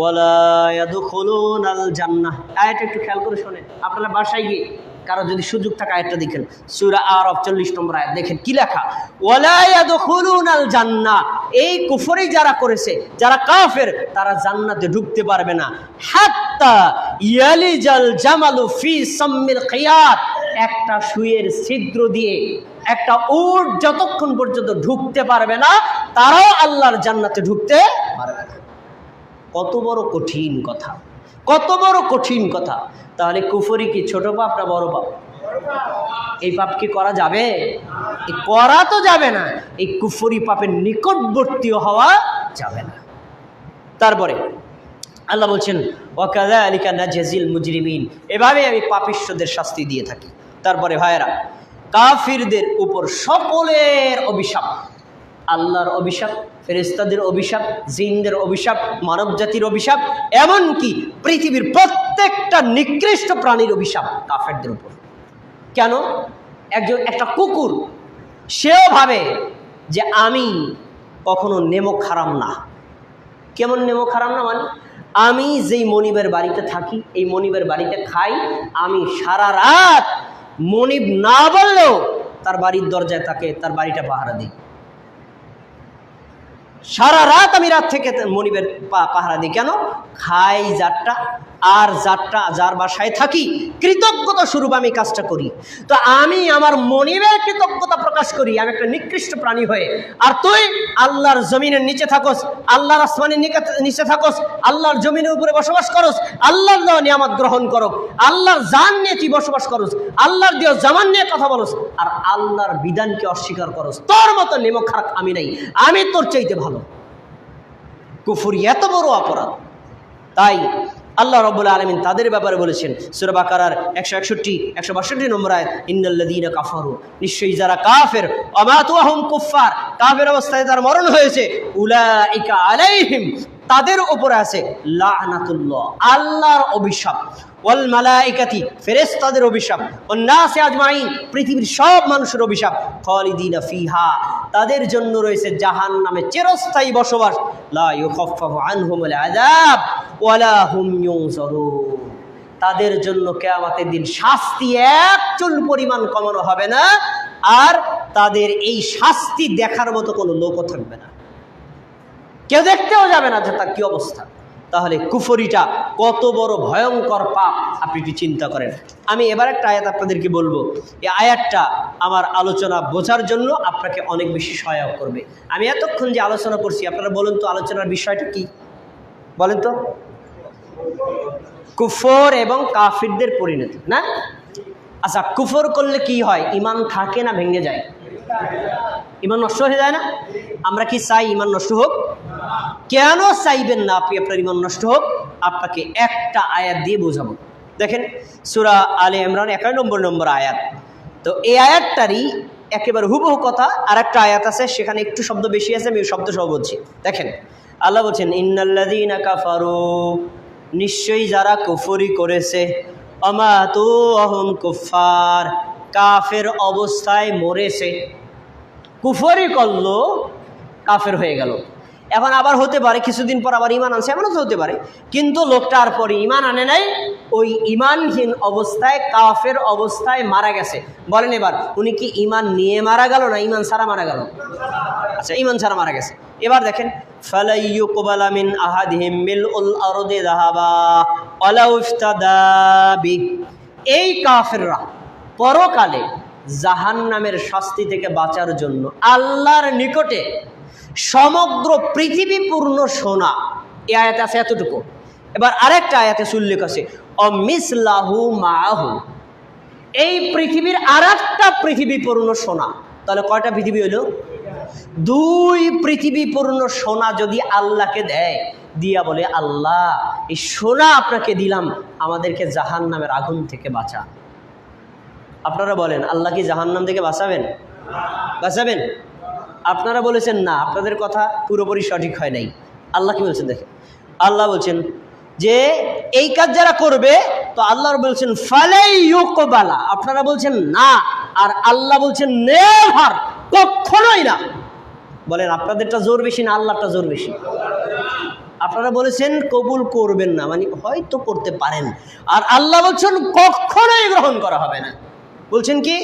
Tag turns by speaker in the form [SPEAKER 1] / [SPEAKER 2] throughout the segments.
[SPEAKER 1] ওয়ালা ইয়াদখুলুনাল জান্নাহ আয়াতটা একটু খেয়াল করে শোনেন। আপনারা বাসায় গিয়ে কারও যদি সুযোগ থাকে আয়াতটা দেখেন। সূরা আরব 40 নম্বর আয়াত দেখেন কি লেখা? ওয়ালা ইয়াদখুলুনাল জান্নাহ এই কুফরি যারা করেছে, যারা কাফের, তারা জান্নাতে ঢুকতে পারবে না। হাত্তা ইয়ালিজাল জামালু ফি সাম্মিল খিয়াত একটা সুয়ের ছিদ্র দিয়ে, একটা উট যতক্ষণ পর্যন্ত ঢুকতে পারবে না, তারাও আল্লাহর জান্নাতে ঢুকতে পারবে কত বড় কঠিন কথা, কত বড় কঠিন কথা। তাহলে কুফরি কি ছোট পাপ না বড় পাপ? এই পাপ কি করা যাবে? এই করা তো যাবে না, এই কুফরি পাপের নিকটবর্তীও হওয়া যাবে না। তারপরে আল্লাহ বলছেন ওয়াকাদা আলিকা নাজিল মুজরিমিন। এভাবে আমি পাপিষ্যদের শাস্তি দিয়ে থাকি। তারপরে ভাইয়েরা, কাফিরদের উপর সকলের অভিশাপ। আল্লাহর অভিশাপ ফেরেস্তাদের অভিশাপ, জিনদের অভিশাপ মানব জাতির অভিশাপ, এমনকি পৃথিবীর প্রত্যেকটা নিকৃষ্ট প্রাণীর অভিশাপ কাফেরদের উপর। কেন? একজন, একটা কুকুর, সেও ভাবে যে আমি কখনো নেমো খারাম না। কেমন নেমো খারাপ না মানে? আমি যেই মনিবের বাড়িতে থাকি, এই মনিবের বাড়িতে খাই, আমি সারা রাত মনিব না বললেও তার বাড়ির দরজায় তাকে, তার বাড়িটা পাহারা দিই। সারা রাত আমি রাত থেকে মনিবের পাহারা দিই। কেন? খাই যারটা আর যারটা যার বাসায় থাকি, কৃতজ্ঞতা স্বরূপ আমি কাজটা করি। তো আমি আমার মনিবের কৃতজ্ঞতা প্রকাশ করি, আমি একটা নিকৃষ্ট প্রাণী হয়ে। আর তুই আল্লাহর জমিনের নিচে থাকোস, আল্লাহর আসমানের নিচে থাকোস, আল্লাহর জমিনের উপরে বসবাস করস, আল্লাহর দেওয়া নিয়ামত গ্রহণ করো আল্লাহর জান নিয়ে তুই বসবাস করস, আল্লাহর দেওয়া জামান নিয়ে কথা বলস, আর আল্লাহর বিধানকে অস্বীকার করস। তোর মতো নেমো খারাপ আমি নাই, আমি তোর চাইতে ভালো। কুফুরি এত বড় অপরাধ। তাই আল্লাহ রব আলমিন তাদের ব্যাপারে বলেছেন সুরবাকার একশো একষট্টি, একশো বাষট্টি নম্বর আয় ইন্দাল্লাদিন কাফারু নিশ্চয়ই যারা কাফের অমাতুয়াহুম কুফার কাফের অবস্থায় তার মরণ হয়েছে, উলাইকা আলাইহিম তাদের উপরে আছে লাহনাতুল্লাহ আল্লাহর অভিশাপ। ওয়াল মালাইকাতি, ফেরেশতাদের অভিশাপ ও ওন্নাসে আজমাইন, পৃথিবীর সব মানুষের অভিশাপ, খালিদিনা ফিহা, তাদের জন্য রয়েছে জাহান নামে চিরস্থায়ী বসবাস। তাদের জন্য কেয়ামতের দিন শাস্তি এক চুল পরিমাণ কমানো হবে না, আর তাদের এই শাস্তি দেখার মতো কোনো লোকও থাকবে না। কেউ দেখতেও যাবে না যে তার কি অবস্থা। তাহলে কুফরিটা কত বড় ভয়ঙ্কর পাপ আপনি একটু চিন্তা করেন? আমি এবার একটা আয়াত আপনাদেরকে বলব। এই আয়াতটা আমার আলোচনা বোঝার জন্য আপনাকে অনেক বেশি সহায়ক করবে। আমি এতক্ষণ যে আলোচনা করছি, আপনারা বলুন তো আলোচনার বিষয়টা কি? বলেন তো। কুফর এবং কাফিরদের পরিণতি, না? আচ্ছা কুফর করলে কি হয়? ইমান থাকে না, ভেঙে যায়। ইমান নষ্ট হয়ে যায় না? আমরা কি চাই ইমান নষ্ট হোক? কেন চাইবেন না আপনি আপনার ইমান নষ্ট হোক, আপনাকে একটা আয়াত দিয়ে বোঝাবো। দেখেন, সুরা আলে ইমরান একান্ন নম্বর নম্বর আয়াত। তো এই আয়াতটারই একেবারে হুবহু কথা আর একটা আয়াত আছে, সেখানে একটু শব্দ বেশি আছে, আমি শব্দ সহ বলছি। দেখেন, আল্লাহ বলছেন ইন্নাল্লাদিনা কাফারু নিশ্চয়ই যারা কুফরি করেছে অমা তু অহম কুফার কাফের অবস্থায় মরেছে। কুফরি করল, কাফের হয়ে গেল। এখন আবার হতে পারে, কিছুদিন পর আবার ইমান আনছে, এমনও তো হতে পারে। কিন্তু লোকটার পরে ইমান আনে নাই, ওই ইমানহীন অবস্থায়, কাফের অবস্থায় মারা গেছে। বলেন এবার, উনি কি ইমান নিয়ে মারা গেল না ইমান ছাড়া মারা গেল? আচ্ছা ইমান ছাড়া মারা গেছে। এবার দেখেন উল আরদে দাহাবা এই কাফেররা পরকালে জাহান্নামের শাস্তি থেকে বাঁচার জন্য আল্লাহর নিকটে সমগ্র পৃথিবী পূর্ণ সোনা। এ আয়াতে আছে এতটুকু। এবার আরেকটা আয়াতে উল্লেখ আছে, অমিসলাহু মাহু এই পৃথিবীর আর একটা পৃথিবী পূর্ণ সোনা। তাহলে কয়টা পৃথিবী হলো? দুই পৃথিবী পূর্ণ সোনা যদি আল্লাহকে দেয়, দিয়া বলে, আল্লাহ, এই সোনা আপনাকে দিলাম, আমাদেরকে জাহান নামের আগুন থেকে বাঁচা। আপনারা বলেন, আল্লাহ কি জাহান্নাম থেকে বাঁচাবেন? বাঁচাবেন? আপনারা বলেছেন না, আপনাদের কথা পুরোপুরি সঠিক হয় নাই। আল্লাহ কি বলছেন দেখেন? আল্লাহ বলছেন যে, এই কাজ যারা করবে, তো আল্লাহ বলছেন, ফালাই ইউকবালা। আপনারা বলছেন, না। আর আল্লাহ বলছেন, নেভার। কখনোই না। বলেন, আপনাদেরটা জোর বেশি না আল্লাহটা জোর বেশি? আপনারা বলেছেন, কবুল করবেন না। মানে হয়তো করতে পারেন। আর আল্লাহ বলছেন, কখনোই গ্রহণ করা হবে না। বলছেন কি?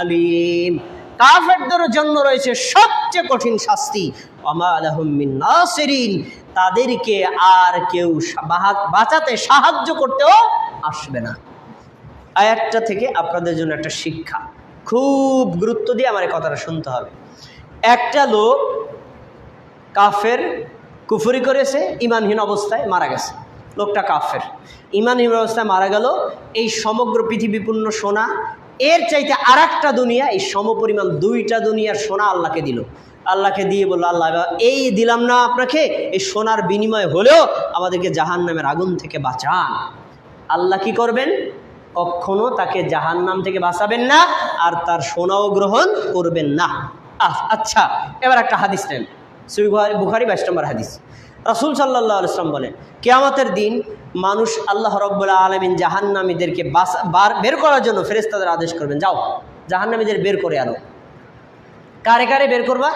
[SPEAKER 1] আলিম। কাফেরদের জন্য রয়েছে সবচেয়ে কঠিন শাস্তি। তাদেরকে আর কেউ বাঁচাতে সাহায্য করতেও আসবে না। আয়াতটা থেকে আপনাদের জন্য একটা শিক্ষা। খুব গুরুত্ব দিয়ে আমার কথাটা শুনতে হবে। একটা লোক কাফের কুফরি করেছে ইমানহীন অবস্থায় মারা গেছে। লোকটা কাফের। ইমানহীন অবস্থায় মারা গেল, এই সমগ্র পৃথিবীপূর্ণ সোনা, এর চাইতে আর দুনিয়া, এই সমপরিমাণ দুইটা দুনিয়ার সোনা আল্লাহকে দিল। আল্লাহকে দিয়ে বলল, আল্লাহ এই দিলাম না আপনাকে, এই সোনার বিনিময় হলেও আমাদেরকে জাহান নামের আগুন থেকে বাঁচান। আল্লাহ কি করবেন? কখনো তাকে জাহান নাম থেকে বাঁচাবেন না, আর তার সোনাও গ্রহণ করবেন না। আচ্ছা এবার একটা হাদিস নেন। সুই বুখারি বাইশ নম্বর হাদিস। রাসুল সাল্লাহ আলসালাম বলেন, কেয়ামতের দিন মানুষ আল্লাহ রব্বুল্লা আলমিন জাহান্নামীদেরকে বার, বের করার জন্য ফেরেস্তাদের আদেশ করবেন। যাও, জাহান্নামীদের বের করে আনো। কারে কারে বের করবা?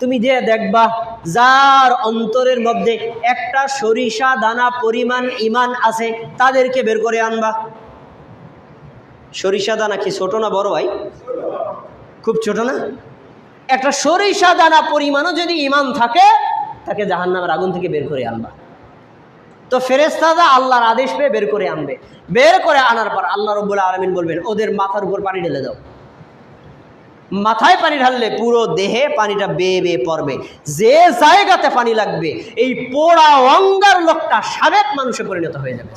[SPEAKER 1] তুমি যে দেখবা, যার অন্তরের মধ্যে একটা সরিষা দানা পরিমাণ ইমান আছে, তাদেরকে বের করে আনবা। সরিষা দানা কি ছোট না বড় ভাই? খুব ছোট না? একটা সরিষা দানা পরিমাণও যদি ইমান থাকে, তাকে জাহান্নামের আগুন থেকে বের করে আনবা। তো ফেরেস্তাদা আল্লাহর আদেশ পেয়ে বের করে আনবে। বের করে আনার পর আল্লাহ রব্বুল আলমিন বলবেন, ওদের মাথার উপর পানি ঢেলে দাও। মাথায় পানি ঢাললে পুরো দেহে পানিটা বেয়ে বেয়ে পড়বে। যে জায়গাতে পানি লাগবে, এই পোড়া অঙ্গার লোকটা সাবেক মানুষে পরিণত হয়ে যাবে।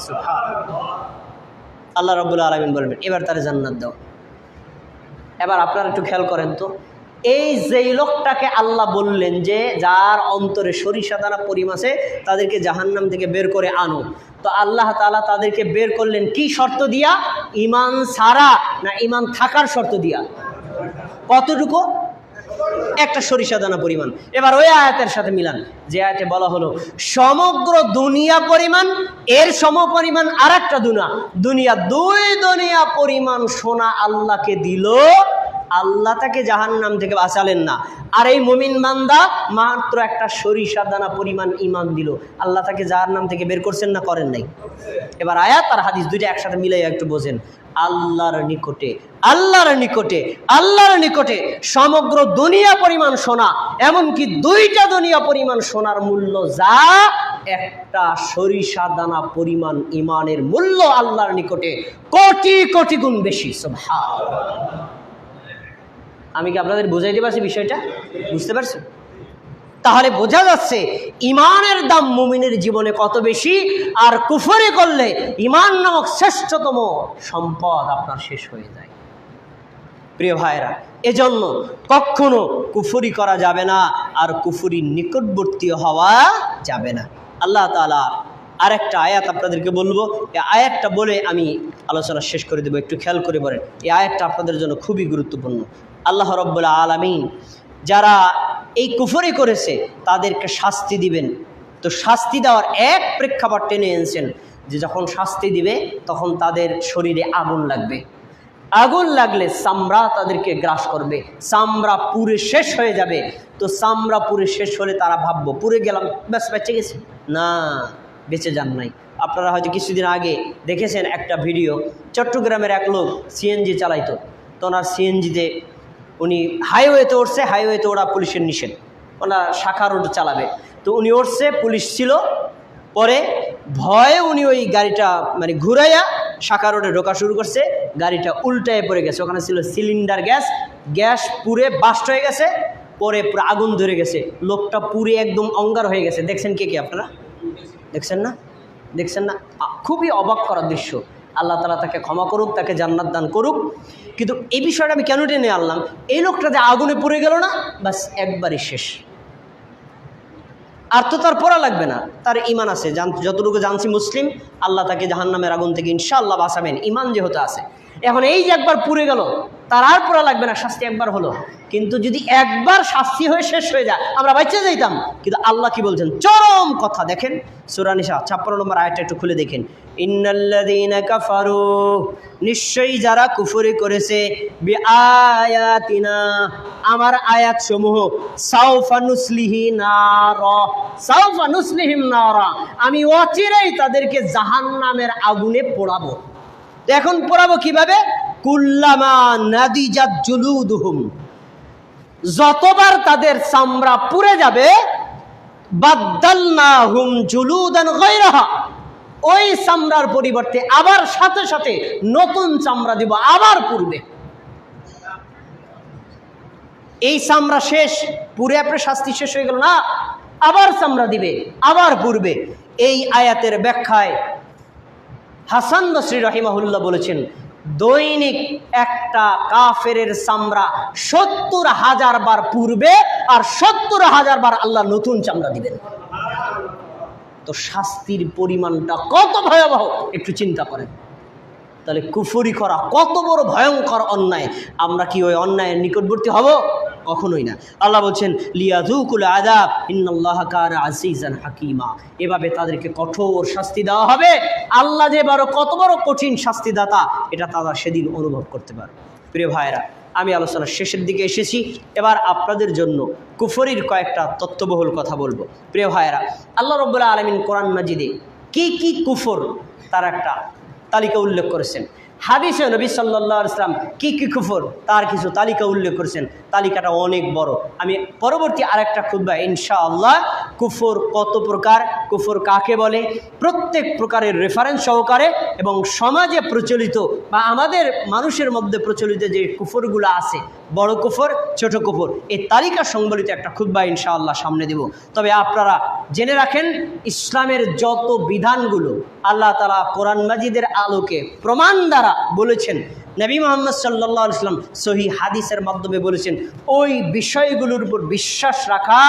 [SPEAKER 1] আল্লাহ রব্বুল আলমিন বলবেন, এবার তারা জান্নাত দাও। এবার আপনারা একটু খেয়াল করেন তো, এই যেই লোকটাকে আল্লাহ বললেন যে, যার অন্তরে সরিষা দানা পরিমাসে তাদেরকে জাহান্নাম থেকে বের করে আনো। তো আল্লাহ তালা তাদেরকে বের করলেন কি শর্ত দিয়া? ইমান সারা না ইমান থাকার শর্ত দিয়া? কতটুকু? একটা সরিষা দানা পরিমাণ। এবার ওই আয়াতের সাথে মিলান। যে আয়াতে বলা হলো, সমগ্র দুনিয়া পরিমাণ, এর সম পরিমাণ আর একটা দুনা। দুনিয়া দুই দুনিয়া পরিমাণ সোনা আল্লাহকে দিল। আল্লাহ তাকে জাহান নাম থেকে বাঁচালেন না। আর এই মুমিন বান্দা মাত্র একটা সরিষা দানা পরিমাণ ইমান দিল। আল্লাহ তাকে জাহার নাম থেকে বের করছেন না করেন নাই? এবার আয়াত আর হাদিস দুইটা একসাথে মিলাই একটু বোঝেন। আল্লাহর নিকটে আল্লাহর নিকটে আল্লাহর নিকটে সমগ্র দুনিয়া পরিমাণ সোনা, এমনকি দুইটা দুনিয়া পরিমাণ সোনার মূল্য যা একটা সরিষা দানা পরিমাণ ইমানের মূল্য আল্লাহর নিকটে কোটি কোটি গুণ বেশি, সুবহানাল্লাহ। আমি কি আপনাদের বুঝাইতে পারছি বিষয়টা? বুঝতে পারছেন তাহলে বোঝা যাচ্ছে ইমানের দাম মুমিনের জীবনে কত বেশি আর কুফরে করলে ইমান নামক শ্রেষ্ঠতম সম্পদ আপনার শেষ হয়ে যায়। প্রিয় ভাইরা এজন্য কখনো কুফুরি করা যাবে না আর কুফুরির নিকটবর্তী হওয়া যাবে না। আল্লাহ তালা আরেকটা আয়াত আপনাদেরকে বলব। এই আয়াতটা বলে আমি আলোচনা শেষ করে দেবো। একটু খেয়াল করে বলেন এই আয়াতটা আপনাদের জন্য খুবই গুরুত্বপূর্ণ। আল্লাহ রব্বুল্লা আলমিন যারা এই কুফরি করেছে, তাদেরকে শাস্তি দিবেন। তো শাস্তি দেওয়ার এক প্রেক্ষাপট টেনে এনেছেন যে যখন শাস্তি দিবে, তখন তাদের শরীরে আগুন লাগবে। আগুন লাগলে চামড়া তাদেরকে গ্রাস করবে। চামড়া পুরে শেষ হয়ে যাবে। তো চামড়া পুরে শেষ হলে তারা ভাববো পুরে গেলাম, ব্যাস, বেঁচে গেছে? না, বেঁচে যান নাই। আপনারা হয়তো কিছুদিন আগে দেখেছেন একটা ভিডিও, চট্টগ্রামের এক লোক সিএনজি চালাইতো। তো ওনার সিএনজিতে উনি হাইওয়েতে উঠছে হাইওয়েতে ওরা পুলিশের নিষেধ। ওনার শাখা রোড চালাবে। তো উনি উঠছে, পুলিশ ছিল। পরে ভয়ে উনি ওই গাড়িটা মানে ঘুরাইয়া শাখা রোডে ঢোকা শুরু করছে। গাড়িটা উল্টায় পড়ে গেছে। ওখানে ছিল সিলিন্ডার গ্যাস গ্যাস পুরে বাস্ট হয়ে গেছে। পরে পুরো আগুন ধরে গেছে। লোকটা পুরে একদম অঙ্গার হয়ে গেছে। দেখছেন কে কে আপনারা? দেখছেন না? দেখছেন না? খুবই অবাক করার দৃশ্য। আল্লাহ তালা তাকে ক্ষমা করুক, তাকে জান্নাত দান করুক। কিন্তু এই বিষয়টা আমি কেন টেনে আনলাম? এই লোকটা যে আগুনে পড়ে গেল না বাস একবারই শেষ। আর তো তার পড়া লাগবে না, তার ইমান আছে। যতটুকু জানছি মুসলিম, আল্লাহ তাকে জাহান্নামের আগুন থেকে ইনশাআল্লাহ বাঁচাবেন। ইমান যেহেতু আছে এখন এই যে একবার পুড়ে গেল, তার আর পড়া লাগবে না, শাস্তি একবার হলো। কিন্তু যদি একবার শাস্তি হয়ে শেষ হয়ে যায়, আমরা বাচ্চা যাইতাম। কিন্তু আল্লাহ কি বলছেন? চরম কথা। দেখেন সুরানিশা ছাপ্পান্ন নম্বর আয়টা একটু খুলে দেখেন। নিশ্চয়ই যারা কুফরি করেছে আয়াতিনা আমার আয়াত সমূহ সাউফা নুসলিহি নার, আমি অচিরেই তাদেরকে জাহান্নামের আগুনে পোড়াবো। এখন পড়াবো কীভাবে? কুল্লামা নাদিজাত জুলুদুহুম। যতবার তাদের চামড়া পুড়ে যাবে বাদ্দালনা হুম ওই চামড়ার পরিবর্তে আবার সাথে সাথে নতুন চামড়া দিব আবার পূর্বে এই চামড়া শেষ পুরে আপনার শাস্তি শেষ হয়ে গেল না? আবার চামড়া দিবে, আবার পূর্বে এই আয়াতের ব্যাখ্যায় হাসান বসরি রহিমাহুল্লাহ বলেছেন, দৈনিক একটা কাফেরের চামড়া সত্তর হাজার বার পূর্বে আর সত্তর হাজার বার আল্লাহ নতুন চামড়া দিবেন। তো শাস্তির পরিমাণটা কত ভয়াবহ, একটু চিন্তা করেন। তাহলে কুফরি করা কত বড় ভয়ঙ্কর অন্যায়। আমরা কি ওই অন্যায়ের নিকটবর্তী হব? কখনোই না। আল্লাহ বলছেন লিয়াজুকুল আদাব ইন্নাল্লাহ কার আজিজান হাকিমা। এভাবে তাদেরকে কঠোর শাস্তি দেওয়া হবে। আল্লাহ যে বড়, কত বড় কঠিন শাস্তিদাতা, এটা তারা সেদিন অনুভব করতে পারে প্রিয় ভাইরা আমি আলোচনার শেষের দিকে এসেছি। এবার আপনাদের জন্য কুফরির কয়েকটা তত্ত্ববহুল কথা বলব। প্রিয় ভাইরা আল্লাহ রব্বুল্লাহ আলমিন কোরআন মাজিদে কি কি কুফর তার একটা তালিকা উল্লেখ করেছেন। হাদিসে নবী সাল্লাহ ইসলাম কী কী কুফর? তার কিছু তালিকা উল্লেখ করেছেন। তালিকাটা অনেক বড়। আমি পরবর্তী আরেকটা খুদ্া ইনশাআল্লাহ, কুফর কত প্রকার, কুফর কাকে বলে? প্রত্যেক প্রকারের রেফারেন্স সহকারে এবং সমাজে প্রচলিত বা আমাদের মানুষের মধ্যে প্রচলিত যে কুফরগুলো আছে বড় কুফর, ছোট কুফর। এই তালিকা সংবলিত একটা খুদ্া ইনশাআল্লাহ সামনে দেব। তবে আপনারা জেনে রাখেন, ইসলামের যত বিধানগুলো আল্লাহ তালা কোরআন মাজিদের আলোকে প্রমাণ দ্বারা বলেছেন, নবী মোহাম্মদ সাল্লাহ ইসলাম সহি হাদিসের মাধ্যমে বলেছেন, ওই বিষয়গুলোর উপর বিশ্বাস রাখা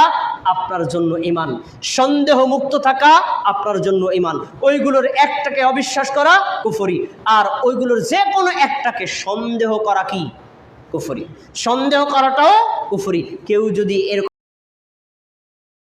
[SPEAKER 1] আপনার জন্য ইমান সন্দেহ মুক্ত থাকা আপনার জন্য ইমান ওইগুলোর একটাকে অবিশ্বাস করা কুফরি। আর ওইগুলোর যে কোনো একটাকে সন্দেহ করা কি? কুফরি। সন্দেহ করাটাও কুফরি। কেউ যদি এর